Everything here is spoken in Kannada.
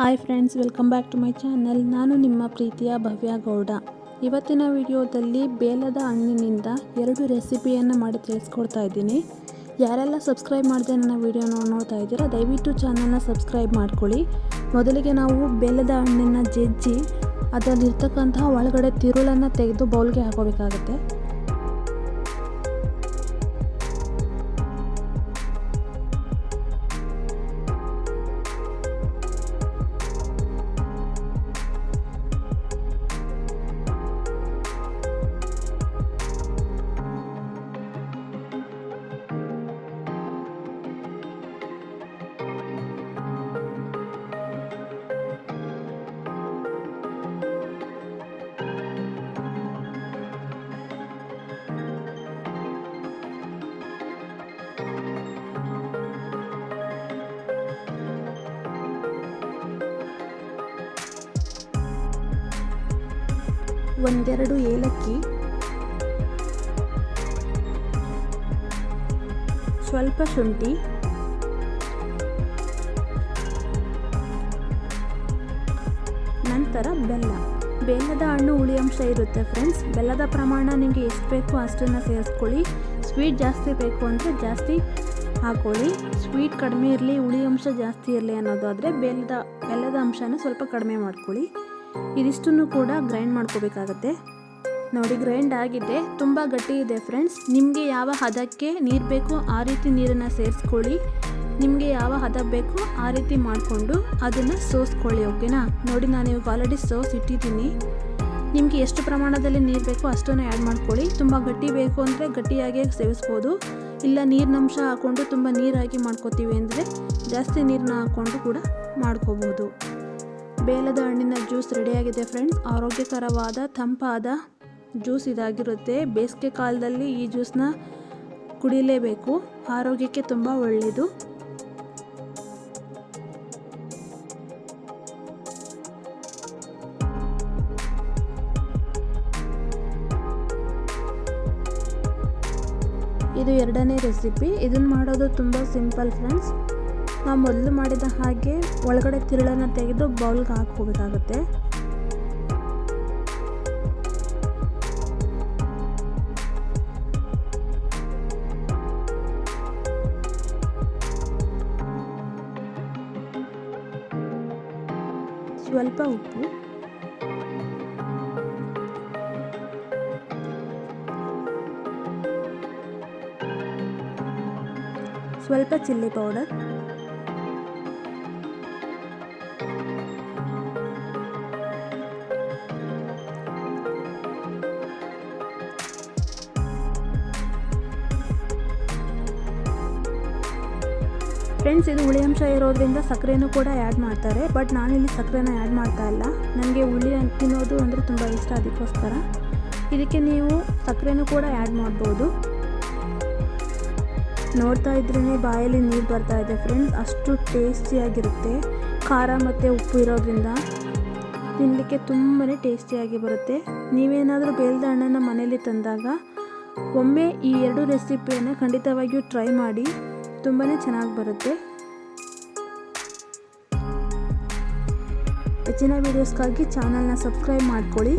Hi friends, welcome back to my channel. ನಾನು ನಿಮ್ಮ ಪ್ರೀತಿಯ ಭವ್ಯ ಗೌಡ. ಇವತ್ತಿನ ವಿಡಿಯೋದಲ್ಲಿ ಬೇಲದ ಹಣ್ಣಿನಿಂದ ಎರಡು ರೆಸಿಪಿಯನ್ನು ಮಾಡಿ ತಿಳಿಸ್ಕೊಡ್ತಾ ಇದ್ದೀನಿ. ಯಾರೆಲ್ಲ ಸಬ್ಸ್ಕ್ರೈಬ್ ಮಾಡಿದೆ ನನ್ನ ವಿಡಿಯೋನ ನೋಡ್ತಾ ಇದ್ದೀರಾ, ದಯವಿಟ್ಟು ಚಾನಲ್ನ ಸಬ್ಸ್ಕ್ರೈಬ್ ಮಾಡ್ಕೊಳ್ಳಿ. ಮೊದಲಿಗೆ ನಾವು ಬೇಲದ ಹಣ್ಣನ್ನು ಜಜ್ಜಿ, ಅದರಲ್ಲಿರ್ತಕ್ಕಂತಹ ಒಳಗಡೆ ತಿರುಳನ್ನು ತೆಗೆದು ಬೌಲ್ಗೆ ಹಾಕೋಬೇಕಾಗುತ್ತೆ. ಒಂದೆರಡು ಏಲಕ್ಕಿ. ಸ್ವಲ್ಪ ಶುಂಠಿ. ನಂತರ ಬೆಲ್ಲ. ಬೆಲ್ಲದ ಹಣ್ಣು ಹುಳಿ ಅಂಶ ಇರುತ್ತೆ ಫ್ರೆಂಡ್ಸ್ ಬೆಲ್ಲದ ಪ್ರಮಾಣ ನಿಮಗೆ ಎಷ್ಟು ಬೇಕು ಅಷ್ಟನ್ನು ಸೇರಿಸ್ಕೊಳ್ಳಿ. ಸ್ವೀಟ್ ಜಾಸ್ತಿ ಬೇಕು ಅಂದರೆ ಜಾಸ್ತಿ ಹಾಕೊಳ್ಳಿ. ಸ್ವೀಟ್ ಕಡಿಮೆ ಇರಲಿ, ಹುಳಿ ಅಂಶ ಜಾಸ್ತಿ ಇರಲಿ ಅನ್ನೋದಾದರೆ ಬೆಲ್ಲದ ಬೆಲ್ಲದ ಅಂಶನ ಸ್ವಲ್ಪ ಕಡಿಮೆ ಮಾಡ್ಕೊಳ್ಳಿ. ಇದಿಷ್ಟನ್ನು ಕೂಡ ಗ್ರೈಂಡ್ ಮಾಡ್ಕೋಬೇಕಾಗತ್ತೆ. ನೋಡಿ ಗ್ರೈಂಡ್ ಆಗಿದೆ. ತುಂಬ ಗಟ್ಟಿ ಇದೆ ಫ್ರೆಂಡ್ಸ್ ನಿಮಗೆ ಯಾವ ಹದಕ್ಕೆ ನೀರು ಬೇಕು ಆ ರೀತಿ ನೀರನ್ನು ಸೇರಿಸ್ಕೊಳ್ಳಿ. ನಿಮಗೆ ಯಾವ ಹದ ಬೇಕು ಆ ರೀತಿ ಮಾಡಿಕೊಂಡು ಅದನ್ನು ಸೋಸ್ಕೊಳ್ಳಿ ಓಕೆನಾ ನೋಡಿ, ನಾನು ಇವಾಗ ಆಲ್ರೆಡಿ ಸೋಸ್ ಇಟ್ಟಿದ್ದೀನಿ. ನಿಮಗೆ ಎಷ್ಟು ಪ್ರಮಾಣದಲ್ಲಿ ನೀರು ಬೇಕೋ ಅಷ್ಟನ್ನು ಆ್ಯಡ್ ಮಾಡ್ಕೊಳ್ಳಿ. ತುಂಬ ಗಟ್ಟಿ ಬೇಕು ಅಂದರೆ ಗಟ್ಟಿಯಾಗಿ ಸೇವಿಸ್ಬೋದು. ಇಲ್ಲ, ನೀರಿನಂಶ ಹಾಕ್ಕೊಂಡು ತುಂಬ ನೀರಾಗಿ ಮಾಡ್ಕೋತೀವಿ ಅಂದರೆ ಜಾಸ್ತಿ ನೀರನ್ನ ಹಾಕ್ಕೊಂಡು ಕೂಡ ಮಾಡ್ಕೋಬೋದು. ಬೇಲದ ಹಣ್ಣಿನ ಜ್ಯೂಸ್ ರೆಡಿಯಾಗಿದೆ ಫ್ರೆಂಡ್ಸ್ ಆರೋಗ್ಯಕರವಾದ, ತಂಪಾದ ಜ್ಯೂಸ್ ಇದಾಗಿರುತ್ತೆ. ಬೇಸಿಗೆ ಕಾಲದಲ್ಲಿ ಈ ಜ್ಯೂಸ್ನ ಕುಡಿಲೇಬೇಕು. ಆರೋಗ್ಯಕ್ಕೆ ತುಂಬ ಒಳ್ಳೆಯದು ಇದು ಎರಡನೇ ರೆಸಿಪಿ ಇದನ್ನು ಮಾಡೋದು ತುಂಬ ಸಿಂಪಲ್ ಫ್ರೆಂಡ್ಸ್ ನಾವು ಮೊದಲು ಮಾಡಿದ ಹಾಗೆ ಒಳಗಡೆ ತಿರುಳನ್ನು ತೆಗೆದು ಬೌಲ್ಗೆ ಹಾಕೋಬೇಕಾಗುತ್ತೆ ಸ್ವಲ್ಪ ಉಪ್ಪು. ಸ್ವಲ್ಪ ಚಿಲ್ಲಿ ಪೌಡರ್ ಫ್ರೆಂಡ್ಸ್ ಇದು ಹುಳಿ ಅಂಶ ಇರೋದ್ರಿಂದ ಸಕ್ಕರೆನೂ ಕೂಡ ಆ್ಯಡ್ ಮಾಡ್ತಾರೆ. ಬಟ್ ನಾನಿಲ್ಲಿ ಸಕ್ಕರೆನ ಆ್ಯಡ್ ಮಾಡ್ತಾ ಇಲ್ಲ. ನನಗೆ ಹುಳಿ ತಿನ್ನೋದು ಅಂದರೆ ತುಂಬ ಇಷ್ಟ ಅದಕ್ಕೋಸ್ಕರ. ಇದಕ್ಕೆ ನೀವು ಸಕ್ಕರೆನೂ ಕೂಡ ಆ್ಯಡ್ ಮಾಡ್ಬೋದು. ನೋಡ್ತಾ ಇದ್ರೇ ಬಾಯಲ್ಲಿ ನೀರು ಬರ್ತಾ ಇದೆ ಫ್ರೆಂಡ್ಸ್ ಅಷ್ಟು ಟೇಸ್ಟಿಯಾಗಿರುತ್ತೆ ಖಾರ ಮತ್ತು ಉಪ್ಪು ಇರೋದ್ರಿಂದ ತಿನ್ನಲಿಕ್ಕೆ ತುಂಬಾ ಟೇಸ್ಟಿಯಾಗಿ ಬರುತ್ತೆ. ನೀವೇನಾದರೂ ಬೇಲ್ದ ಹಣ್ಣನ್ನು ಮನೆಯಲ್ಲಿ ತಂದಾಗ, ಒಮ್ಮೆ ಈ ಎರಡು ರೆಸಿಪಿಯನ್ನು ಖಂಡಿತವಾಗಿಯೂ ಟ್ರೈ ಮಾಡಿ. ತುಂಬಾ ಚೆನ್ನಾಗಿ ಬರುತ್ತೆ. ಹೆಚ್ಚಿನ ವೀಡಿಯೋಸ್ಗಾಗಿ ಚಾನಲ್ನ ಸಬ್ಸ್ಕ್ರೈಬ್ ಮಾಡ್ಕೊಳ್ಳಿ.